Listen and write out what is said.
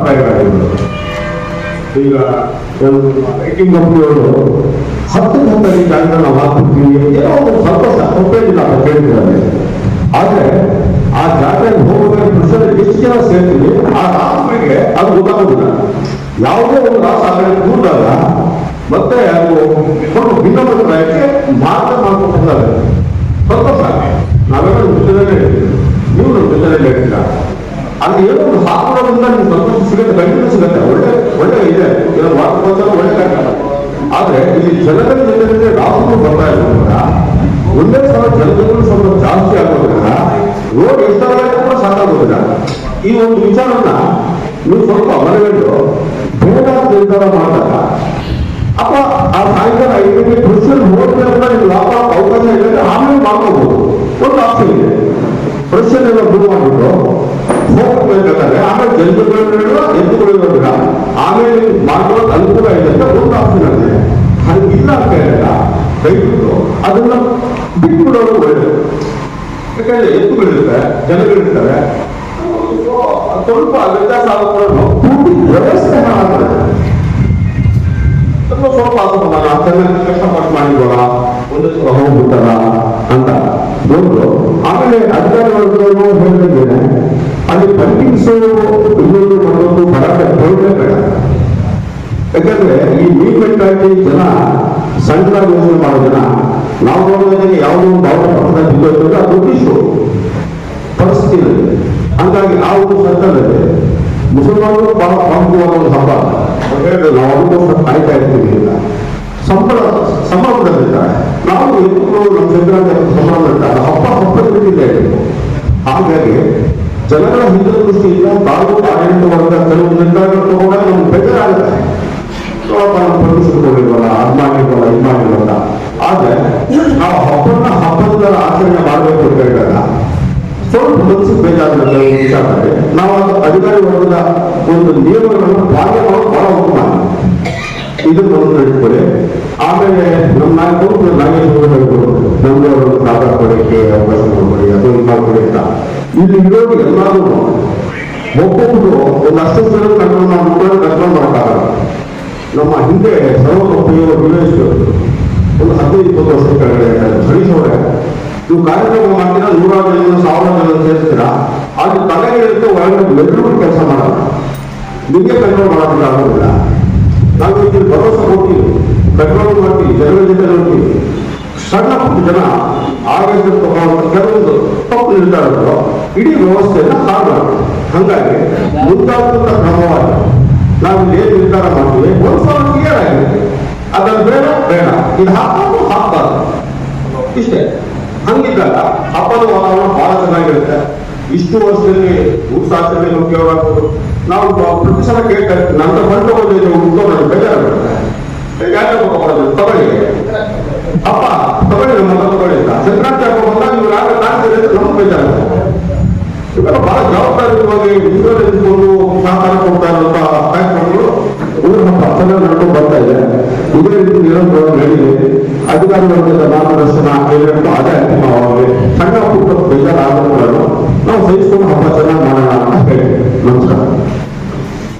ಅಭಿಪ್ರಾಯಗಳಿವೆ ಈಗ ಐಟಿಂಗ್ ಕಂಪ್ನಿಯವರು ಹತ್ತು ಹತ್ತನೇ ಜಾಗ ನಾವು ಹಾಕ್ಬಿಡ್ತೀವಿ ಏನೋ ಒಂದು ಸಂತೋಷ ತಪ್ಪೇನಿಲ್ಲ ಅಂತ ಕೇಳ್ತಿದ್ದಾರೆ ಆದ್ರೆ ಆ ಜಾತ್ರೆಗೆ ಹೋಗಬೇಕು ಪ್ರಶ್ನೆ ಎಷ್ಟು ಜನ ಸೇರ್ತೀವಿ, ಆ ರಾತ್ರಿಗೆ ಅದು ಗೊತ್ತಾಗೋದಿಲ್ಲ. ಯಾವುದೇ ಒಂದು ರಾಸ ಆಗಲಿ ಕೂದಾಗ ಮತ್ತೆ ಅದು ಸ್ವಲ್ಪ ಭಿನ್ನಮತಕ್ಕೆ ಮಾರ್ಗ ಮಾಡ್ಕೊಂಡು ಹೋಗ್ತಾರೆ. ಸಂತೋಷ ನಾವೆಲ್ಲ ಜೊತೆಲೇ ಇರ್ತೀವಿ ನೀವು ನಮ್ಮ ಅಲ್ಲಿ ಏನೋ ಒಂದು ಹಾಕೋದ್ರಿಂದ ನಿಮ್ಗೆ ಸಂತೋಷ ಸಿಗುತ್ತೆ, ಖಂಡಿತ ಸಿಗುತ್ತೆ. ಒಳ್ಳೆ ಒಳ್ಳೆ ಇದೆ. ಇದರ ವಾತಾವರಣ ಒಳ್ಳೆ ಕಾರ್ಯಕ್ರಮ ಆದ್ರೆ ಇಲ್ಲಿ ಜನಗಳ ಜನರಿಗೆ ರಾಹುಲ್ ಬರ್ತಾ ಇರೋದ್ರಿಂದ, ಒಂದೇ ಸಲ ಜನಗಳು ಸ್ವಲ್ಪ ಜಾಸ್ತಿ ಆಗೋದ್ರಿಂದ, ರೋಡ್ ಎಷ್ಟಾಗ ಕೂಡ ಸಾಕಾಗೋದಿಲ್ಲ ಈ ಒಂದು ವಿಚಾರನ ನೀವು ಸ್ವಲ್ಪ ಮನಗಂಡು ಬೇಡ ನಿರ್ಧಾರ ಮಾಡಿದಾಗ, ಅಪ್ಪ, ಆ ಸಾಯಂಕಾಲ ಐದು ಗಂಟೆ ಹೋದ್ಮೇಲೆ ಕೂಡ ನಿಮ್ಗೆ ಲಾಭ, ಅವಕಾಶ ಇಲ್ಲ ಆಮೇಲೆ ಮಾಡ್ಕೋಬಹುದು ಒಂದು ಆಪ್ಷನ್ ಇದೆ. ಎಲ್ಲ ಬಿಡು ಮಾಡಿಬಿಟ್ಟು ಹೋಗ್ಬೇಕಾದ್ರೆ ಆಮೇಲೆ ಜಂತುಗಳು ಎತ್ತುಗಳಿರೋದಿಲ್ಲ ಆಮೇಲೆ ಮಾಡೋದು ಅನುಕೂಲ ಇದೆ ಅಂತ ಒಂದು ಆಪ್ಷನ್ ಇದೆ ಹಾಗೆ ಇಲ್ಲ ಅಂತ ಹೇಳಿಲ್ಲ. ದಯವಿಟ್ಟು ಅದನ್ನ ಬಿಟ್ಬಿಡೋದು ಒಳ್ಳೆಯದು ಯಾಕಂದ್ರೆ ಎತ್ತುಗಳಿರುತ್ತೆ, ಜನಗಳಿರ್ತಾರೆ. ಸ್ವಲ್ಪ ವ್ಯತ್ಯಾಸ ಆಗೋದು ಪೂರ್ತಿ ವ್ಯವಸ್ಥೆ ಮಾಡ್ತಾರೆ ಸ್ವಲ್ಪ ಸ್ವಲ್ಪ ಆಗೋದಲ್ಲ ಚೆನ್ನಾಗಿ ಕಷ್ಟಪಟ್ಟು ಮಾಡಿದ್ವಲ್ಲ, ಒಂದು ಹೋಗ್ಬಿಟ್ಟಲ್ಲ ಅಂತ ಒಂದು ಆಮೇಲೆ ಅಧಿಕಾರಿಗಳು ಹೇಳ್ತಿದ್ದೇನೆ ಅಲ್ಲಿ ಪಂಡಿಂಗ್ಸು ಇನ್ನೊಂದು ಮಾಡೋದು ಬರಕ್ಕೆ ಪ್ರಯೋಜನ ಬೇಡ ಯಾಕಂದ್ರೆ ಈ ಮೀನ್ಮೆಂಟಾಗಿ ಜನ ಸಣ್ಣ ಯೋಜನೆ ಮಾಡೋ ಜನ ನಾವು ನೋಡೋದಕ್ಕೆ ಯಾವುದೋ ಒಂದು ಭಾವನೆ ಪಕ್ಕದಲ್ಲಿ ಬಿದ್ದೋದ್ರೆ ಅದು ಇಶ್ಯೂ ಪರಿಸ್ಥಿತಿ ಹಾಗಾಗಿ ಆ ಒಂದು ಸಂದರ್ಭದಲ್ಲಿ ಮುಸಲ್ಮಾನರು ಬಹಳ ಪ್ರಾಮುಖ್ಯವಾದ ಒಂದು ಹಬ್ಬ ಹೇಳಿದ್ರೆ ನಾವು ಅನುಭವ ಕಾಯ್ತಾ ಇರ್ತೀವಿ ಅಂತ ಸಂಬಳ ಸಂಬಳದಲ್ಲಿದ್ದಾರೆ ನಾವು ಎಲ್ಲರೂ ನಮ್ಮ ಸಂಕ್ರಾಂತಿ ಸಂಬಳದಲ್ಲಿದ್ದಾರೆ ಹಬ್ಬ ಹಬ್ಬದ ಬಿಟ್ಟಿದ್ದೇವೆ ಹಾಗಾಗಿ ಜನಗಳ ಹಿತದೃಷ್ಟಿಯಿಂದ ತಾಲೂಕು ಆಡಳಿತ ವರ್ಗ ಕೆಲವು ನಿರ್ಧಾರಗಳು ತಗೊಂಡಾಗ ನಮ್ಗೆ ನಮ್ಮ ಪರ್ಮಿಷನ್ ಕೊಡಿಲ್ವಲ್ಲ ಅದು ಮಾಡಿಲ್ವಲ್ಲ ಇದು ಆದ್ರೆ, ನಾವು ಹಬ್ಬನ ಹಬ್ಬದ ಆಚರಣೆ ಮಾಡಬೇಕು ಅಂತ ಹೇಳಿದಾಗ, ಸ್ವಲ್ಪ ಮನಸ್ಸಿಗೆ ಬೇಕಾಗುತ್ತೆ ವಿಚಾರ ನಾವು ಅಧಿಕಾರಿ ಒಂದು ನಿಯಮಗಳನ್ನು ಪಾಲನೆ ಮಾಡೋದು ಬಹಳ ಉತ್ತಮ ಇದನ್ನು ಇಟ್ಕೊಳ್ಳಿ ಆಮೇಲೆ ನಮ್ಮ ನಾಯಕರು ನಾಗೇಶ್ವರ ಹೇಳಿದ್ರು ನಮ್ಗೆ ಅವರು ಸಾಧಾರಣ ಕೊಡಕ್ಕೆ ಅವಕಾಶ ಮಾಡ್ಕೊಡಿ ಅದು ಇದು ಮಾಡ್ಕೊಡಿ ಅಂತ ಇಲ್ಲಿ ಇರೋದು ಎಲ್ಲರೂ ಒಬ್ಬೊಬ್ಬರು ಒಂದು ಅಷ್ಟು ಜನ ಕಂಟ್ರೋಲ್ ಮಾಡ್ಕೊಂಡು ಕಂಟ್ರೋಲ್ ಮಾಡೋಕ್ಕಾಗಲ್ಲ ನಮ್ಮ ಹಿಂದೆ ಸರ್ವೋಪಯೋಗ ವಿಲೇಜ್ ಒಂದು ಹದಿನೈದು, ಇಪ್ಪತ್ತು ವರ್ಷದ ಕೆಳಗಡೆ ಅವರೇ, ನೀವು ಕಾರ್ಯಕ್ರಮ ಮಾಡ್ತೀರಾ? ನೂರಾರು ಜನ ಸಾವಿರ ಜನ ಸೇರಿಸ್ತೀರಾ ಅದು ತಲೆ ಇರುತ್ತೆ ಒಳಗಡೆ ಎಲ್ಲರೂ ಕೆಲಸ ಮಾಡಲ್ಲ. ನಿಮಗೆ ಕಂಟ್ರೋಲ್ ಮಾಡೋದಿಲ್ಲ ಆಗೋದಿಲ್ಲ. ನಾವು ಇಲ್ಲಿ ಭರವಸೆ ಕೊಡ್ತೀವಿ. ಕಂಟ್ರೋಲ್ ಮಾಡ್ತೀವಿ ಜನರ ಜೊತೆ ನೋಡ್ತೀವಿ. ಸಣ್ಣ ಪುಟ್ಟ ಜನ ಆವೇಶ ಪ್ರಭಾವ ಕೆಲವೊಂದು ತಪ್ಪು ನಿರ್ಧಾರಗಳು, ಇಡೀ ವ್ಯವಸ್ಥೆಯನ್ನು ಹಾಳು ಹಾಗಾಗಿ ಮುಂದಾದಂತ ಕ್ರಮವಾಗಿ ನಾವು ಏನು ನಿರ್ಧಾರ ಮಾಡ್ತೀವಿ? ಒಂದು ಸಲ ಕ್ಲಿಯರ್ ಆಗಿರುತ್ತೆ ಅದನ್ನು ಬೇಡ ಬೇಡ. ಇದು ಹಾಕೋದು ಹಾಕ್ಬಾರ್ದು ಇಷ್ಟೇ. ಹಂಗಿದ್ದಾಗ ಹಬ್ಬದ ವಾತಾವರಣ ಬಹಳ ಚೆನ್ನಾಗಿರುತ್ತೆ. ಇಷ್ಟು ವರ್ಷದಲ್ಲಿ ಉತ್ಸಾಹದಲ್ಲಿ ನಾವು ಕೇಳಬಹುದು ನಾವು ಪ್ರತಿ ಸಲ ಕೇಳ್ತಾ ನನ್ನ ಬಂದಿದೆ ಸಂಕ್ರಾಂತಿ ಹಬ್ಬ ಬಂದಾಗ ನಮ್ಗೆ ಬೇಜಾರಾಗುತ್ತೆ ಇವೆಲ್ಲ ಬಹಳ ಜವಾಬ್ದಾರಿಯುತವಾಗಿ ಇದ್ಕೊಂಡು ಸಹಕಾರ ಕೊಡ್ತಾ ಇರುವಂತಹ ಕಾರ್ಯಕ್ರಮಗಳು ಊರ ನಮ್ಮ ಚೆನ್ನಾಗಿ ನಡ್ಕೊಂಡು ಬರ್ತಾ ಇದೆ ಇದೇ ರೀತಿ ನಿರಂತರವಾಗಿ ಹೇಳಿದೆ ಅಧಿಕಾರಿ ವರ್ಗದ ಮಾರ್ಗದರ್ಶನ ಏನೇನು ಅದೇ ಅಂತಿಮವಾಗಿ ಸಣ್ಣ ಪುಟ್ಟ ಬೇಜಾರಾದರೂ ನಾವು ಸಹಿಸಿಕೊಂಡು ಹಬ್ಬ ಚೆನ್ನಾಗಿ ಮಾಡೋಣ ಅಂತ ಹೇಳಿ. ನಮಸ್ಕಾರ.